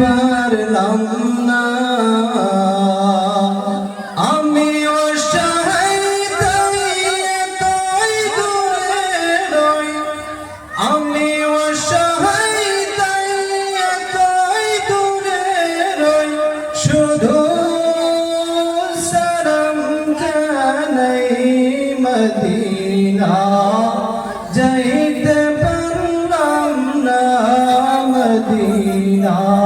পারলাম না আমি আমি শুধু সারম জানাই মদিনা। যাইতে পারলাম না মদিনা।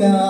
মদিনা